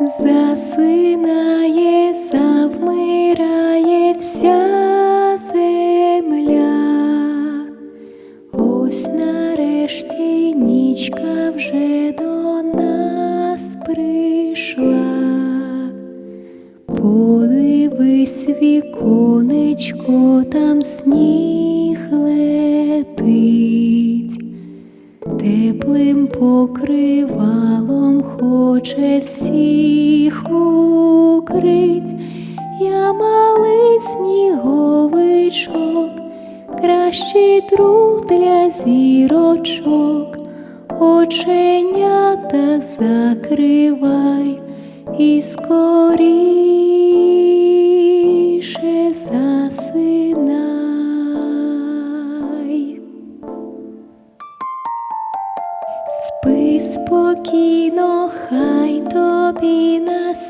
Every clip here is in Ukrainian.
засинає, завмирає вся земля. Ось нарешті нічка вже до нас прийшла. Подивись віконечко, там сніг летить, теплим покривалом хоче всіх укрить. Я малий сніговичок, кращий друг для зірочок, оченята закривай і скоріше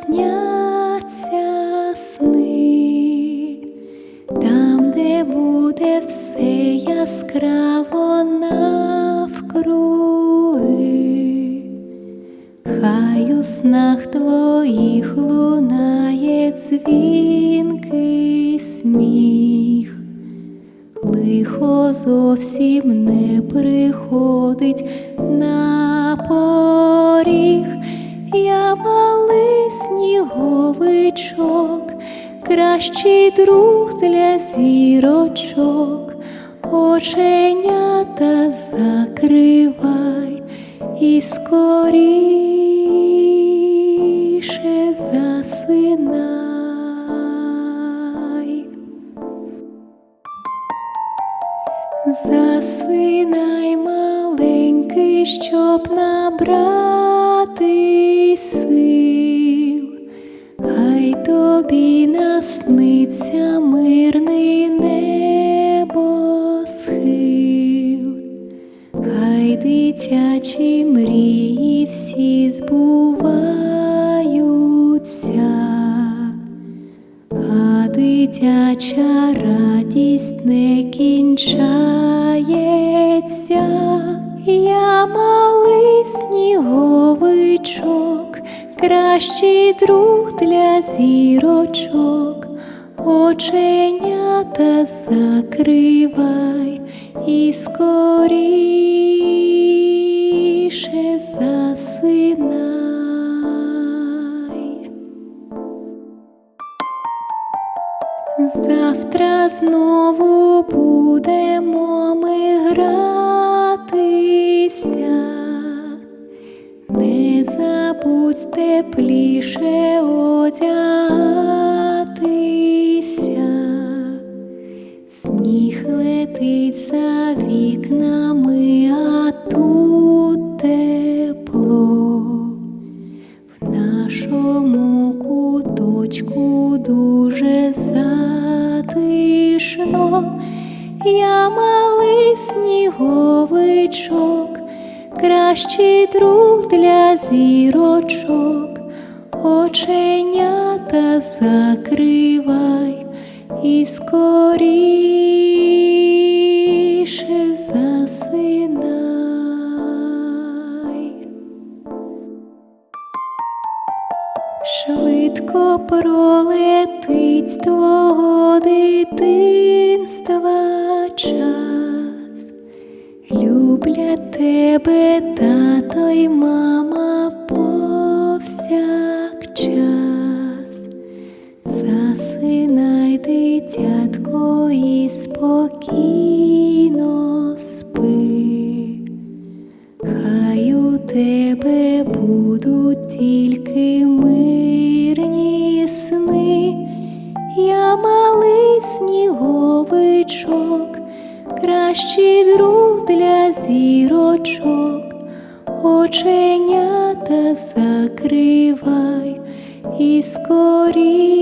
насняться сни, там, де буде все яскраво навкруги. Хай у снах твоїх лунає дзвінкий сміх, лихо зовсім не приходить на сніговичок, кращий друг для зірочок, оченята закривай і скоріше засинай. Засинай маленький, щоб набрати тобі насниться мирний небосхил. Хай дитячі мрії всі збуваються, а дитяча радість не кінчається. Я малий сніговичок, кращий друг для зірочок, оченята закривай і скоріше засинай. Завтра знову будемо ми гратися. Тепліше одягатися. Сніг летить за вікнами, а тут тепло. В нашому куточку дуже затишно. Я малий сніговичок, кращий друг для зірочок, оченята закривай і скоріше засинай. Швидко пролетить тебе тато й мама повсякчас. Засинай, дитятко, і спокійно спи. Хай у тебе будуть тільки мирні кращий друг для зірочок, оченята закривай і скоріше